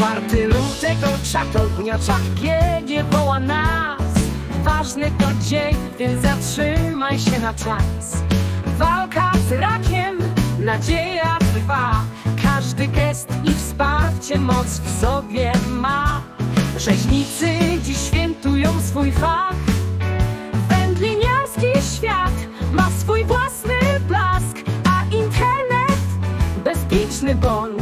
Czwarty lutego czatownia czapkie woła nas. Ważny to dzień, więc zatrzymaj się na czas. Walka z rakiem, nadzieja trwa. Każdy gest i wsparcie moc w sobie ma. Rzeźnicy dziś świętują swój fach. Wędliniarski świat ma swój własny blask A internet bezpieczny bądź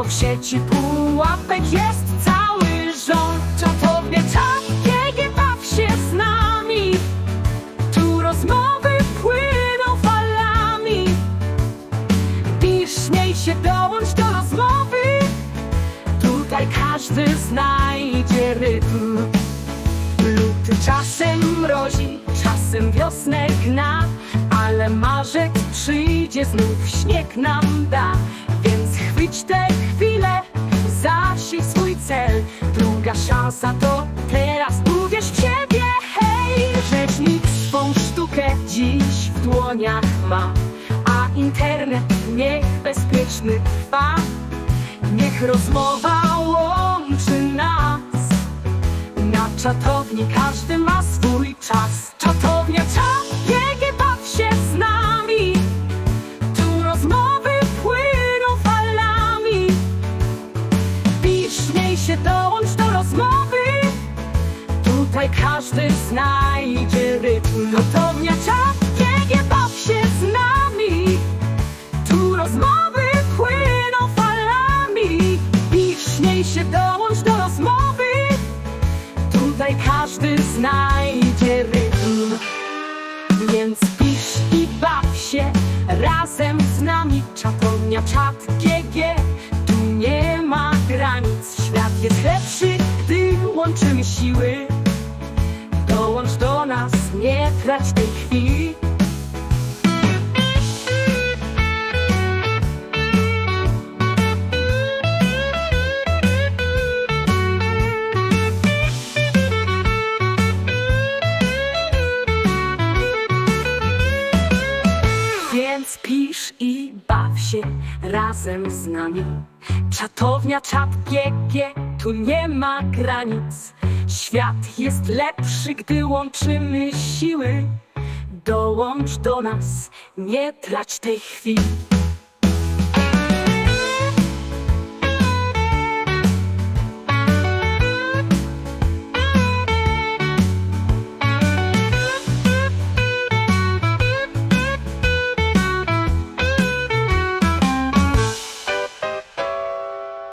Bo w sieci pułapek jest cały rząd. Czatownie czat, GG, baw się z nami? Tu rozmowy płyną falami. Pisz, śmiej się, dołącz do rozmowy. Tutaj każdy znajdzie rytm. Luty czasem mrozi, czasem wiosnę gna Ale marzec przyjdzie, znów śnieg nam da Więc chwyć tę szansa to. Teraz uwierz w siebie Hej, rzecznik swą sztukę dziś w dłoniach ma A internet niech bezpieczny trwa. Niech rozmowa łączy nas. Na czatowni każdy ma swój czas. Czat, Tutaj każdy znajdzie rytm Czatownia czat, GG, baw się z nami. Tu rozmowy płyną falami. Pisz, śmiej się, dołącz do rozmowy. Tutaj każdy znajdzie rytm. Więc pisz i baw się razem z nami. Czatownia, czat, Tu nie ma granic. Świat jest lepszy, gdy łączymy siły nie trać tej chwili. Więc pisz i baw się razem z nami. Czatownia, czat, tu nie ma granic Świat jest lepszy, gdy łączymy siły. Dołącz do nas, nie trać tej chwili